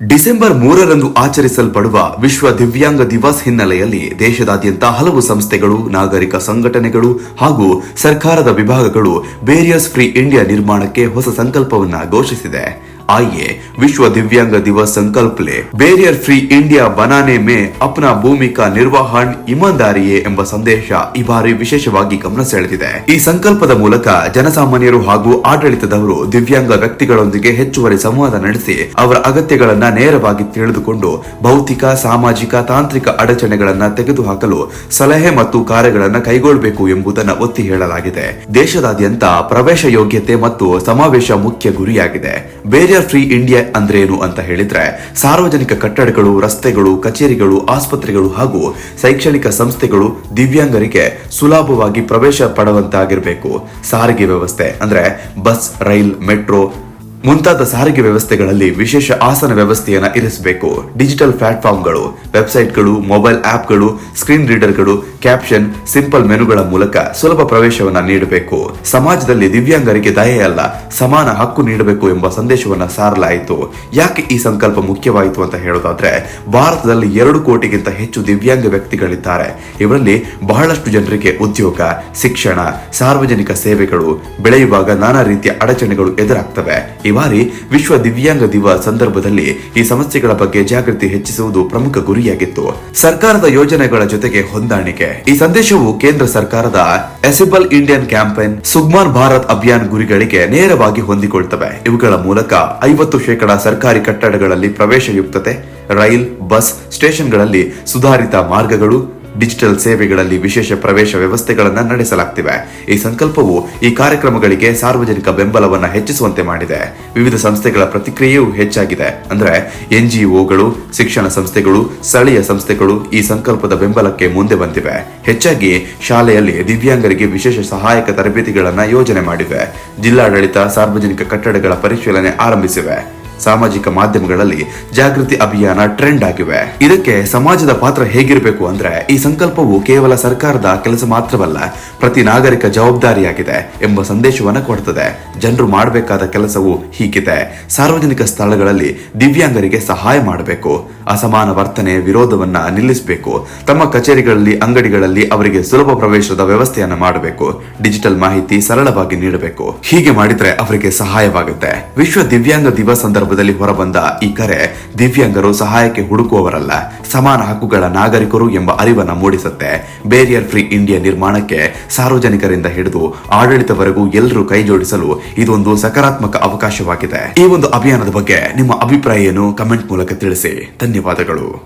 December ಮೂರರಂದು ಆಚರಿಸಲ್ಪಡುವ ವಿಶ್ವ ದಿವ್ಯಾಂಗ ದಿವಸ್ ಹಿನ್ನೆಲೆಯಲ್ಲಿ ದೇಶದಾದ್ಯಂತ ಹಲವು ಸಂಸ್ಥೆಗಳು, ನಾಗರಿಕ ಸಂಘಟನೆಗಳು ಹಾಗೂ ಸರ್ಕಾರದ ವಿಭಾಗಗಳು ಬೇರಿಯರ್ಸ್ ಫ್ರೀ ಇಂಡಿಯಾ ನಿರ್ಮಾಣಕ್ಕೆ ಹೊಸ ಸಂಕಲ್ಪವನ್ನು ಘೋಷಿಸಿದೆ. आइए विश्व दिव्यांग दिवस संकल्प ले ಬೇರಿಯರ್ ಫ್ರೀ ಇಂಡಿಯಾ ಬನಾನೆ ಮೇ ಅಪ್ನಾ ಭೂಮಿಕಾ ನಿರ್ವಹಣ್ ಇಮಾನ್ದಾರಿಯೇ ಎಂಬ ಸಂದೇಶ ಈ ಬಾರಿ ವಿಶೇಷವಾಗಿ ಗಮನ ಸೆಳೆದಿದೆ ಈ ಸಂಕಲ್ಪದ ಮೂಲಕ ಜನಸಾಮಾನ್ಯರು ಹಾಗೂ ಆಡಳಿತದವರು ದಿವ್ಯಾಂಗ ವ್ಯಕ್ತಿಗಳೊಂದಿಗೆ ಹೆಚ್ಚುವರಿ ಸಂವಾದ ನಡೆಸಿ ಅವರ ಅಗತ್ಯಗಳನ್ನ ನೇರವಾಗಿ ತಿಳಿದುಕೊಂಡು ಭೌತಿಕ ಸಾಮಾಜಿಕ ತಾಂತ್ರಿಕ ಅಡಚಣೆಗಳನ್ನ ತೆಗೆದುಹಾಕಲು ಸಲಹೆ ಮತ್ತು ಕಾರ್ಯಗಳನ್ನ ಕೈಗೊಳ್ಳಬೇಕು ಎಂಬುದನ್ನು ಒತ್ತಿ ಹೇಳಲಾಗಿದೆ ದೇಶದಾದ್ಯಂತ ಪ್ರವೇಶ ಯೋಗ್ಯತೆ ಮತ್ತು ಸಮಾವೇಶ ಮುಖ್ಯ ಗುರಿಯಾಗಿದೆ ಫ್ರೀ ಇಂಡಿಯಾ ಅಂದ್ರೇನು ಅಂತ ಹೇಳಿದ್ರೆ ಸಾರ್ವಜನಿಕ ಕಟ್ಟಡಗಳು, ರಸ್ತೆಗಳು, ಕಚೇರಿಗಳು, ಆಸ್ಪತ್ರೆಗಳು ಹಾಗೂ ಶೈಕ್ಷಣಿಕ ಸಂಸ್ಥೆಗಳು ದಿವ್ಯಾಂಗರಿಗೆ ಸುಲಭವಾಗಿ ಪ್ರವೇಶ ಪಡುವಂತಾಗಿರಬೇಕು. ಸಾರಿಗೆ ವ್ಯವಸ್ಥೆ ಅಂದ್ರೆ ಬಸ್, ರೈಲ್, ಮೆಟ್ರೋ ಮುಂತಾದ ಸಾರಿಗೆ ವ್ಯವಸ್ಥೆಗಳಲ್ಲಿ ವಿಶೇಷ ಆಸನ ವ್ಯವಸ್ಥೆಯನ್ನ ಇರಿಸಬೇಕು. ಡಿಜಿಟಲ್ ಪ್ಲಾಟ್ಫಾರ್ಮ್ಗಳು, ವೆಬ್ಸೈಟ್ಗಳು, ಮೊಬೈಲ್ ಆಪ್ಗಳು, ಸ್ಕ್ರೀನ್ ರೀಡರ್ಗಳು ಕ್ಯಾಪ್ಷನ್ ಸಿಂಪಲ್ ಮೆನುಗಳ ಮೂಲಕ ಸುಲಭ ಪ್ರವೇಶವನ್ನ ನೀಡಬೇಕು. ಸಮಾಜದಲ್ಲಿ ದಿವ್ಯಾಂಗರಿಗೆ ದಯೆಯಲ್ಲ, ಸಮಾನ ಹಕ್ಕು ನೀಡಬೇಕು ಎಂಬ ಸಂದೇಶವನ್ನ ಸಾರಲಾಯಿತು. ಯಾಕೆ ಈ ಸಂಕಲ್ಪ ಮುಖ್ಯವಾಯಿತು ಅಂತ ಹೇಳೋದಾದ್ರೆ, ಭಾರತದಲ್ಲಿ ಎರಡು ಕೋಟಿಗಿಂತ ಹೆಚ್ಚು ದಿವ್ಯಾಂಗ ವ್ಯಕ್ತಿಗಳಿದ್ದಾರೆ. ಇವರಲ್ಲಿ ಬಹಳಷ್ಟು ಜನರಿಗೆ ಉದ್ಯೋಗ, ಶಿಕ್ಷಣ, ಸಾರ್ವಜನಿಕ ಸೇವೆಗಳು ಬೆಳೆಯುವಾಗ ನಾನಾ ರೀತಿಯ ಅಡಚಣೆಗಳು ಎದುರಾಗ್ತವೆ. ಈ ಬಾರಿ ವಿಶ್ವ ದಿವ್ಯಾಂಗ ದಿವ ಸಂದರ್ಭದಲ್ಲಿ ಈ ಸಮಸ್ಯೆಗಳ ಬಗ್ಗೆ ಜಾಗೃತಿ ಹೆಚ್ಚಿಸುವುದು ಪ್ರಮುಖ ಗುರಿಯಾಗಿತ್ತು. ಸರ್ಕಾರದ ಯೋಜನೆಗಳ ಜೊತೆಗೆ ಹೊಂದಾಣಿಕೆ. ಈ ಸಂದೇಶವು ಕೇಂದ್ರ ಸರ್ಕಾರದ accessible Indian campaign Sugamya Bharat Abhiyan ಗುರಿಗಳಿಗೆ ನೇರವಾಗಿ ಹೊಂದಿಕೊಳ್ತವೆ. ಇವುಗಳ ಮೂಲಕ ಐವತ್ತು ಶೇಕಡ ಸರ್ಕಾರಿ ಕಟ್ಟಡಗಳಲ್ಲಿ ಪ್ರವೇಶಯುಕ್ತತೆ, ರೈಲ್, ಬಸ್, ಸ್ಟೇಷನ್ಗಳಲ್ಲಿ ಸುಧಾರಿತ ಮಾರ್ಗಗಳು ಡಿಜಿಟಲ್ ಸೇವೆಗಳಲ್ಲಿ ವಿಶೇಷ ಪ್ರವೇಶ ವ್ಯವಸ್ಥೆಗಳನ್ನು ನಡೆಸಲಾಗ್ತಿವೆ. ಈ ಸಂಕಲ್ಪವು ಈ ಕಾರ್ಯಕ್ರಮಗಳಿಗೆ ಸಾರ್ವಜನಿಕ ಬೆಂಬಲವನ್ನು ಹೆಚ್ಚಿಸುವಂತೆ ಮಾಡಿದೆ. ವಿವಿಧ ಸಂಸ್ಥೆಗಳ ಪ್ರತಿಕ್ರಿಯೆಯೂ ಹೆಚ್ಚಾಗಿದೆ. ಅಂದ್ರೆ ಎನ್ಜಿಒಗಳು, ಶಿಕ್ಷಣ ಸಂಸ್ಥೆಗಳು, ಸ್ಥಳೀಯ ಸಂಸ್ಥೆಗಳು ಈ ಸಂಕಲ್ಪದ ಬೆಂಬಲಕ್ಕೆ ಮುಂದೆ ಬಂದಿವೆ. ಹೆಚ್ಚಾಗಿ ಶಾಲೆಯಲ್ಲಿ ದಿವ್ಯಾಂಗರಿಗೆ ವಿಶೇಷ ಸಹಾಯಕ ತರಬೇತಿಗಳನ್ನು ಯೋಜನೆ ಮಾಡಿವೆ. ಜಿಲ್ಲಾಡಳಿತ ಸಾರ್ವಜನಿಕ ಕಟ್ಟಡಗಳ ಪರಿಶೀಲನೆ ಆರಂಭಿಸಿವೆ. ಸಾಮಾಜಿಕ ಮಾಧ್ಯಮಗಳಲ್ಲಿ ಜಾಗೃತಿ ಅಭಿಯಾನ ಟ್ರೆಂಡ್ ಆಗಿವೆ. ಇದಕ್ಕೆ ಸಮಾಜದ ಪಾತ್ರ ಹೇಗಿರಬೇಕು ಅಂದ್ರೆ ಈ ಸಂಕಲ್ಪವು ಕೇವಲ ಸರ್ಕಾರದ ಕೆಲಸ ಮಾತ್ರವಲ್ಲ, ಪ್ರತಿ ನಾಗರಿಕ ಜವಾಬ್ದಾರಿಯಾಗಿದೆ ಎಂಬ ಸಂದೇಶವನ್ನು ಕೊಡುತ್ತದೆ ಜನರು ಮಾಡಬೇಕಾದ ಕೆಲಸವು ಹೀಗಿದೆ. ಸಾರ್ವಜನಿಕ ಸ್ಥಳಗಳಲ್ಲಿ ದಿವ್ಯಾಂಗರಿಗೆ ಸಹಾಯ ಮಾಡಬೇಕು. ಅಸಮಾನ ವರ್ತನೆ, ವಿರೋಧವನ್ನ ನಿಲ್ಲಿಸಬೇಕು. ತಮ್ಮ ಕಚೇರಿಗಳಲ್ಲಿ, ಅಂಗಡಿಗಳಲ್ಲಿ ಅವರಿಗೆ ಸುಲಭ ಪ್ರವೇಶದ ವ್ಯವಸ್ಥೆಯನ್ನ ಮಾಡಬೇಕು. ಡಿಜಿಟಲ್ ಮಾಹಿತಿ ಸರಳವಾಗಿ ನೀಡಬೇಕು. ಹೀಗೆ ಮಾಡಿದ್ರೆ ಅವರಿಗೆ ಸಹಾಯವಾಗುತ್ತೆ. ವಿಶ್ವ ದಿವ್ಯಾಂಗ ದಿವಸ್ ಸಂದರ್ಭದಲ್ಲಿ ಹೊರಬಂದ ಈ ಕರೆ ದಿವ್ಯಾಂಗರು ಸಹಾಯಕ್ಕೆ ಹುಡುಕುವವರಲ್ಲ. ಸಮಾನ ಹಕ್ಕುಗಳ ನಾಗರಿಕರು ಎಂಬ ಅರಿವನ್ನ ಮೂಡಿಸುತ್ತೆ. ಬೇರಿಯರ್ ಫ್ರೀ ಇಂಡಿಯಾ ನಿರ್ಮಾಣಕ್ಕೆ ಸಾರ್ವಜನಿಕರಿಂದ ಹಿಡಿದು ಆಡಳಿತವರೆಗೂ ಎಲ್ಲರೂ ಕೈ ಜೋಡಿಸಲು ಇದೊಂದು ಸಕಾರಾತ್ಮಕ ಅವಕಾಶವಾಗಿದೆ. ಈ ಒಂದು ಅಭಿಯಾನದ ಬಗ್ಗೆ ನಿಮ್ಮ ಅಭಿಪ್ರಾಯ ಏನು? ಕಮೆಂಟ್ ಮೂಲಕ ತಿಳಿಸಿ. ಧನ್ಯವಾದಗಳು.